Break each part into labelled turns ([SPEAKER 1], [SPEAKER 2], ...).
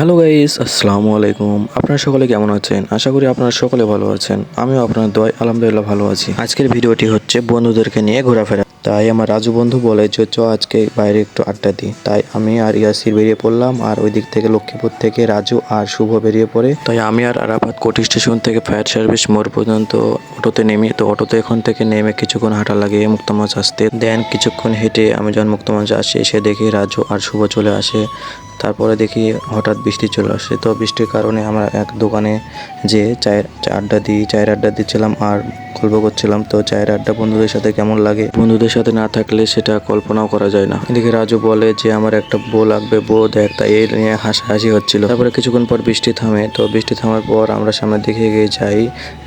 [SPEAKER 1] Hello guys, আসসালামু আলাইকুম। আপনারা সকলে কেমন আছেন? আশা করি আপনারা সকলে ভালো আছেন। আমিও আপনার দয় আলহামদুলিল্লাহ ভালো আছি। আজকের ভিডিওটি হচ্ছে বন্ধুদেরকে নিয়ে ঘোরাফেরা। তাই আমার রাজু বন্ধু বলে যে চ আজকে বাইরে একটু আড্ডা দিই। তাই আমি আর ইয়াসির বেরিয়ে পড়লাম আর ওই দিক থেকে লক্ষ্মীপুর থেকে রাজু আর শুভ বেরিয়ে পড়ে। তাই আমি আর আরাফাত কোটি স্টেশন থেকে ফায়ার সার্ভিস মোড় পর্যন্ত অটোতে নেমে। তো অটোতে এখন থেকে নেমে কিছুক্ষণ হাঁটা লাগে মুক্তমঞ্চ আসতে। দেন কিছুক্ষণ হেঁটে আমি যখন মুক্তমঞ্চ আসি, এসে দেখি রাজু আর শুভ চলে আসে। তারপরে দেখি হঠাৎ বৃষ্টি চলে আসে। তো বৃষ্টির কারণে আমরা এক দোকানে যে চায়ের আড্ডা দিই, চায়ের আড্ডা দিচ্ছিলাম আর গল্প করছিলাম। তো চায়ের আড্ডা বন্ধুদের সাথে কেমন লাগে? বন্ধুদের সাথে না থাকলে সেটা কল্পনাও করা যায় না। এদিকে রাজু বলে যে, আমার একটা বউ লাগবে, বউ দেখ তাই এই নিয়ে হাসাহাসি হচ্ছিল। তারপরে কিছুক্ষণ পর বৃষ্টি থামে। তো বৃষ্টি থামার পর আমরা সামনে দিকে এগিয়ে যাই।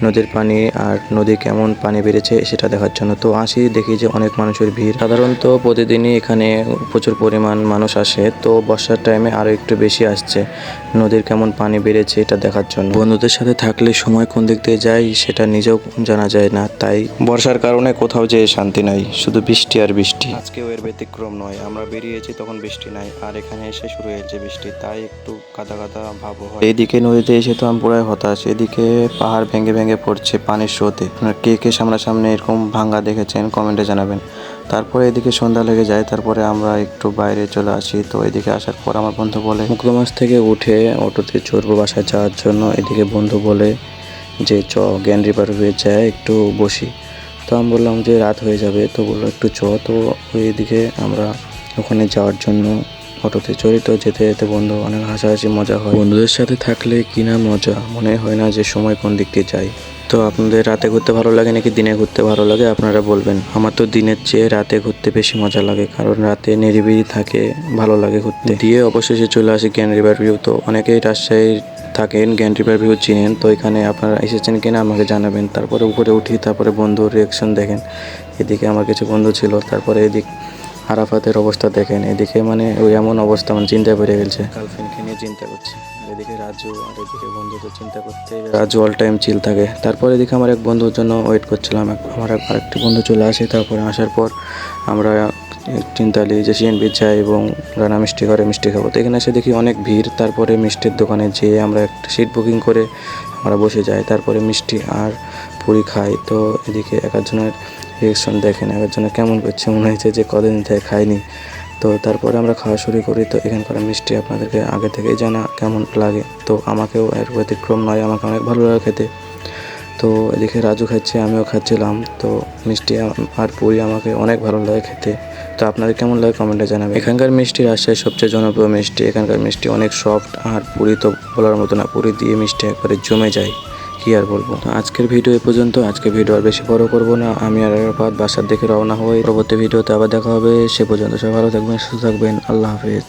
[SPEAKER 1] নদীর পানি আর নদী কেমন পানি বেড়েছে সেটা দেখার জন্য। তো আসি, দেখি যে অনেক মানুষের ভিড়। সাধারণত প্রতিদিনই এখানে প্রচুর পরিমাণ মানুষ আসে। তো বর্ষার টাইমে আরও একটু বেশি আসছে। নদীর কেমন পানি বেড়েছে এটা দেখার জন্য। বন্ধুদের সাথে থাকলে সময় কোন দিক দিয়ে যায় সেটা নিজেও জানা যায় না। তাই বর্ষার কারণে কোথাও যেয়ে শান্তি নাই, শুধু বৃষ্টি আর বৃষ্টি। আজকেও এর ব্যতিক্রম নয়, আমরা বেরিয়েছি তখন বৃষ্টি নাই, আর এখানে এসে শুরু হয়েছে বৃষ্টি, তাই একটু কাদা কাদা ভাব হয়। এইদিকে নদীতে এসে তো আমি পুরাই হতাশ, এদিকে পাহাড় ভেঙে ভেঙে পড়ছে পানির স্রোতে। আপনারা কে কে সামনাসামনি এরকম ভাঙ্গা দেখেছেন কমেন্টে জানাবেন। তারপরে এদিকে সন্ধ্যা লেগে যায়, তারপরে আমরা একটু বাইরে চলে আসি। তো এদিকে আসার পর আমার বন্ধু বলে মুক্তমাস থেকে উঠে অটোতে চড়বো বাসায় যাওয়ার জন্য। এদিকে বন্ধু বলে যে, চ, জ্ঞান রিপার হয়ে যায় একটু বসি। তো আমি বললাম যে, রাত হয়ে যাবে। তো বলল, একটু চ। তো ওইদিকে আমরা ওখানে যাওয়ার জন্য অটোতে চড়ি তো যেতে যেতে বন্ধু, অনেক হাসাহাসি, মজা হয়। বন্ধুদের সাথে থাকলে কি না মজা? মনে হয় না যে সময় কোন দিক দিয়ে যায়। তো আপনাদের রাতে ঘুরতে ভালো লাগে নাকি দিনে ঘুরতে ভালো লাগে? আপনারা বলবেন। আমার তো দিনের চেয়ে রাতে ঘুরতে বেশি মজা লাগে, কারণ রাতে নিরিবিলি থাকে, ভালো লাগে ঘুরতে। দিয়ে অবশেষে চলে আসি জ্ঞান রিভার ভিউ। তো অনেকেই রাজশাহী থাকেন জ্ঞান রিভার ভিউ চিনেন। তো এখানে আপনারা এসেছেন কিনা আমাকে জানাবেন। তারপরে উপরে উঠি, তারপরে বন্ধুর রিয়াকশন দেখেন। এদিকে আমার কিছু বন্ধু ছিল, তারপরে এদিক আরাফাতের অবস্থা দেখেন এদিকে মানে ওই এমন অবস্থা মানে চিন্তায় পড়ে গেছে। গার্লফ্রেন্ডকে নিয়ে চিন্তা করছে এদিকে রাজু আর এদিকে বন্ধুদের চিন্তা করতে রাজু অল টাইম চিল থাকে। তারপর এদিকে আমার এক বন্ধুর জন্য ওয়েট করছিলাম আমার আরেকটি বন্ধু চলে আসে তারপরে আসার পর আমরা চিন্তালি যে সিএনবি চাই এবং রানা মিষ্টি ঘরে মিষ্টি খাব। তো এখানে এসে দেখি অনেক ভিড় তারপরে মিষ্টির দোকানে যেয়ে আমরা একটা সিট বুকিং করে আমরা বসে যাই তারপরে মিষ্টি আর পুরি খাই তো এদিকে এক একজনের রিয়েকশন দেখেন এক একজনের কেমন করছে মনে হয়েছে যে কদিন থেকে খাইনি তো তারপরে আমরা খাওয়া শুরু করি। তো এখানকার মিষ্টি আপনাদেরকে আগে থেকেই জানা কেমন লাগে। তো আমাকেও এর ব্যতিক্রম নয়, আমাকে অনেক ভালো লাগে খেতে। তো এদিকে রাজু খাচ্ছে, আমিও খাচ্ছিলাম। তো মিষ্টি আর পুরি আমাকে অনেক ভালো লাগে খেতে। তো আপনাদের কেমন লাগে কমেন্টে জানাবেন। এখানকার মিষ্টি রাজশাহীর সবচেয়ে জনপ্রিয় মিষ্টি, এখানকার মিষ্টি অনেক সফট আর পুরি তো বলার মতো না, পুরি দিয়ে মিষ্টি একবারে জমে যায়, কি আর বলব। আজকের ভিডিও এ পর্যন্ত, আজকের ভিডিও আর বেশি বড় করব না, আমি আর আরাফাত বাসার দেখে রওনা হই, পরবর্তী ভিডিওতে আবার দেখা হবে, সে পর্যন্ত সবাই ভালো থাকবেন, সুস্থ থাকবেন, আল্লাহ হাফেজ।